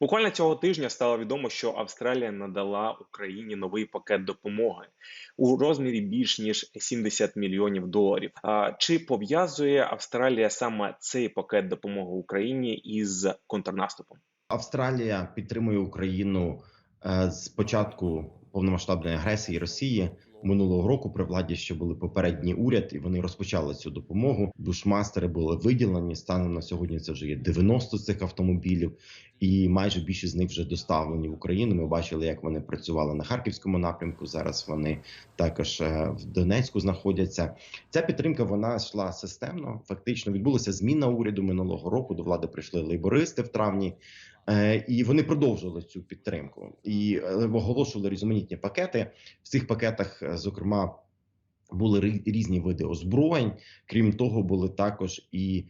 Буквально цього тижня стало відомо, що Австралія надала Україні новий пакет допомоги у розмірі більш ніж 70 мільйонів доларів. А чи пов'язує Австралія саме цей пакет допомоги Україні із контрнаступом? Австралія підтримує Україну е, з початку повномасштабної агресії Росії минулого року. При владі ще були попередній уряд, і вони розпочали цю допомогу. Бушмастери були виділені. Станом на сьогодні це вже є 90 цих автомобілів, і майже більшість з них вже доставлені в Україну. Ми бачили, як вони працювали на харківському напрямку. Зараз вони також е, в Донецьку знаходяться. Ця підтримка вона йшла системно. Фактично відбулася зміна уряду минулого року. До влади прийшли лейбористи в травні. Е, і вони продовжили цю підтримку і е, оголошували різноманітні пакети. В цих пакетах, е, зокрема, були різні види озброєнь. Крім того, були також і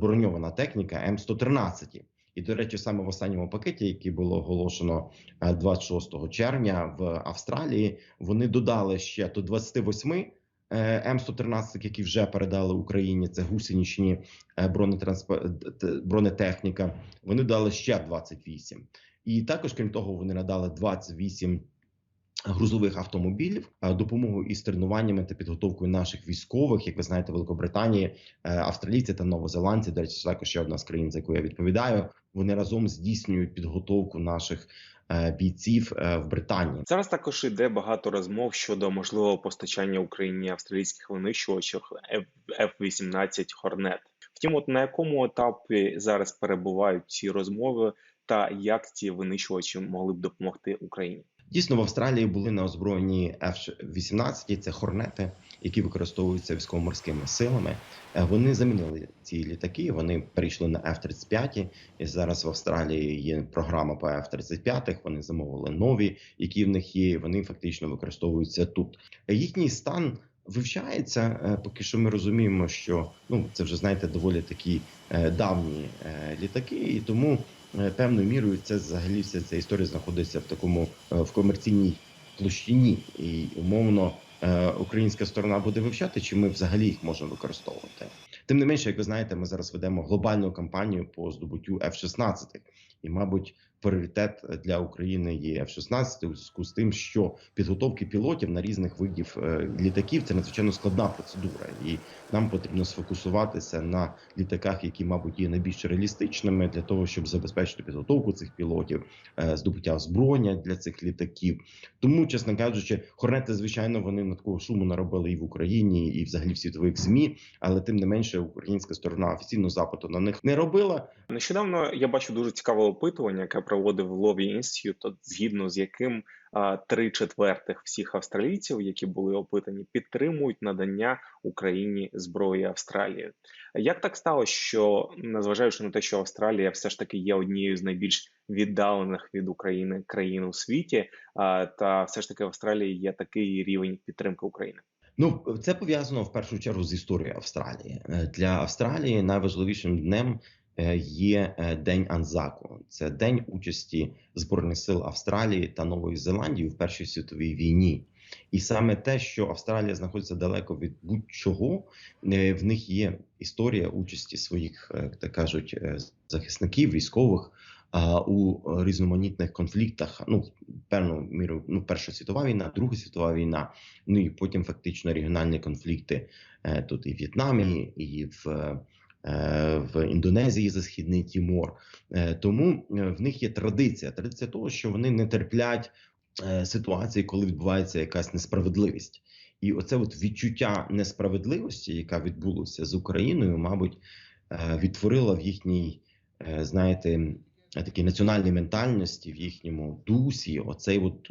броньована техніка М 113 і до речі, саме в останньому пакеті, який було оголошено 26 червня в Австралії, вони додали ще до 28 М113, які вже передали Україні, це гусеничні е, бронетехніка. Вони дали ще 28. І також, крім того, вони надали 28 грузових автомобілів, допомогу із тренуваннями та підготовкою наших військових, як ви знаєте, Великобританії, е, австралійці та новозеландці. До речі, також ще одна з країн, за яку я відповідаю. Вони разом здійснюють підготовку наших Е, бійців е, в Британії. Зараз також йде багато розмов щодо можливого постачання Україні австралійських винищувачів F-18 Hornet. Втім, от на якому етапі зараз перебувають ці розмови, та як ці винищувачі могли б допомогти Україні? Дійсно, в Австралії були на озброєнні F-18, це хорнети, які використовуються військово-морськими силами. Е, вони замінили ці літаки. Вони перейшли на F-35, І зараз в Австралії є програма по F-35, Вони замовили нові, які в них є. Вони фактично використовуються тут. Їхній стан. Вивчається, е, поки що ми розуміємо, що ну це вже знаєте доволі такі е, давні е, літаки, і тому певною мірою це взагалі вся ця історія знаходиться в такому в комерційній площині, і умовно українська сторона буде вивчати, чи ми взагалі їх можемо використовувати. Тим не менше, як ви знаєте, ми зараз ведемо глобальну кампанію по здобуттю F-16. і, мабуть, пріоритет для України є F-16 у зв'язку з тим, що підготовки пілотів на різних видів е, літаків це надзвичайно складна процедура, і нам потрібно сфокусуватися на літаках, які, мабуть, є найбільш реалістичними для того, щоб забезпечити підготовку цих пілотів, е, здобуття озброєння для цих літаків. Тому, чесно кажучи, хорнети, звичайно, вони на такого шуму наробили і в Україні, і взагалі в світових змі, але тим не менше, українська сторона офіційно запиту на них не робила. Нещодавно я бачу дуже цікаве опитування, яке проводив Лові інститут, згідно з яким три четвертих всіх австралійців, які були опитані, підтримують надання Україні зброї Австралії. Як так сталося, що незважаючи на те, що Австралія все ж таки є однією з найбільш віддалених від України країн у світі, та все ж таки в Австралії є такий рівень підтримки України? Ну це пов'язано в першу чергу з історією Австралії е, для Австралії. Найважливішим днем є е, День Анзаку. Це день участі збройних сил Австралії та Нової Зеландії в Першій світовій війні. І саме те, що Австралія знаходиться далеко від будь-чого, е, в них є історія участі своїх, так кажуть, захисників, військових у різноманітних конфліктах. Ну, певну міру, ну, Перша світова війна, Друга світова війна, ну і потім фактично регіональні конфлікти тут і в В'єтнамі, і в. Е, в Індонезії за східний Тімор. Е, тому е, в них є традиція. Традиція того, що вони не терплять ситуації, коли відбувається якась несправедливість. І оце от відчуття несправедливості, яка відбулася з Україною, мабуть, відтворила в їхній, знаєте, такій національній ментальності, в їхньому дусі, оцей от,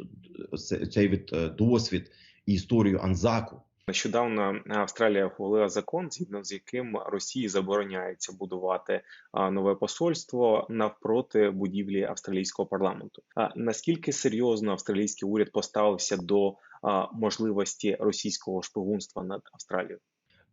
оцей, оцей від досвід і історію Анзаку. Нещодавно Австралія ухвалила закон, згідно з яким Росії забороняється будувати нове посольство навпроти будівлі австралійського парламенту. А наскільки серйозно австралійський уряд поставився до можливості російського шпигунства над Австралією?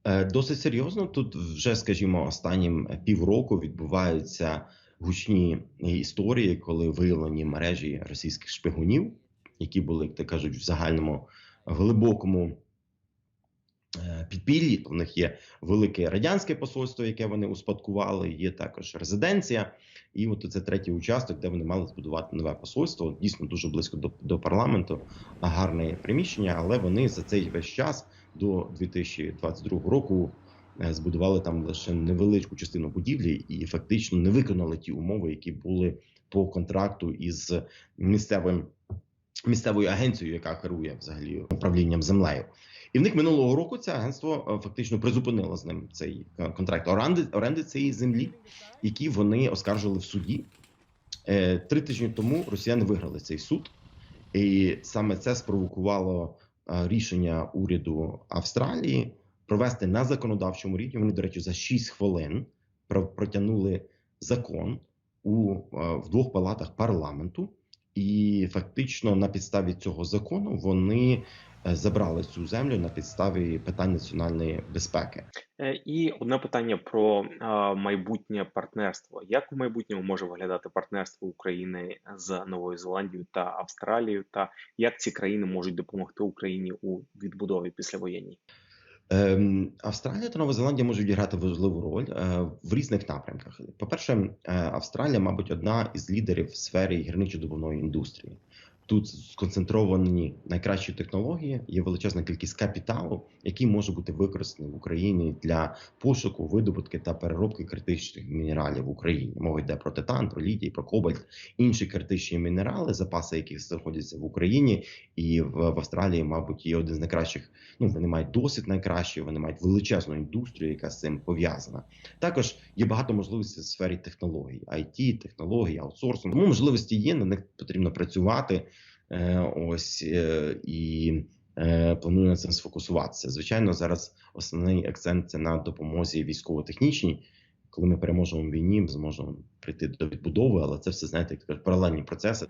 Е, досить серйозно тут вже, скажімо, останнім півроку відбуваються гучні історії, коли виявлені мережі російських шпигунів, які були, як то кажуть, в загальному глибокому е, підпіллі. В них є велике радянське посольство, яке вони успадкували. Є також резиденція. І от це третій участок, де вони мали збудувати нове посольство. Дійсно дуже близько до, до парламенту, гарне приміщення, але вони за цей весь час до 2022 року е, збудували там лише невеличку частину будівлі і фактично не виконали ті умови, які були по контракту із місцевим місцевою агенцією, яка керує взагалі управлінням землею. І в них минулого року це агентство е, фактично призупинило з ним цей е, контракт оренди, оренди цієї землі, які вони оскаржили в суді. Е, Три тижні тому росіяни виграли цей суд, і саме це спровокувало рішення уряду Австралії провести на законодавчому рівні. Вони, до речі, за 6 хвилин про- протягнули закон у в двох палатах парламенту, і фактично на підставі цього закону вони е, забрали цю землю на підставі питань національної безпеки. Е, І одне питання про майбутнє партнерство. Як у майбутньому може виглядати партнерство України з Новою Зеландією та Австралією, та як ці країни можуть допомогти Україні у відбудові післявоєнній? Ем, Австралія та Нова Зеландія можуть грати важливу роль е, в різних напрямках. По-перше, е, Австралія, мабуть, одна із лідерів в сфері гірничо-добувної індустрії. Тут сконцентровані найкращі технології, є величезна кількість капіталу, який може бути використаний в Україні для пошуку, видобутки та переробки критичних мінералів в Україні. Мова йде про титан, про літій, про кобальт, інші критичні мінерали, запаси яких знаходяться в Україні, і в, в Австралії, мабуть, є один з найкращих ну вони мають досвід найкращий, вони мають величезну індустрію, яка з цим пов'язана. Також є багато можливостей в сфері технологій, IT, технологій, аутсорсингу. Тому можливості є, на них потрібно працювати. Е, ось е, і е, планую на цим сфокусуватися. Звичайно, зараз основний акцент це на допомозі військово-технічній. Коли ми переможемо в війні, ми зможемо прийти до відбудови, але це все знаєте, як паралельні процеси.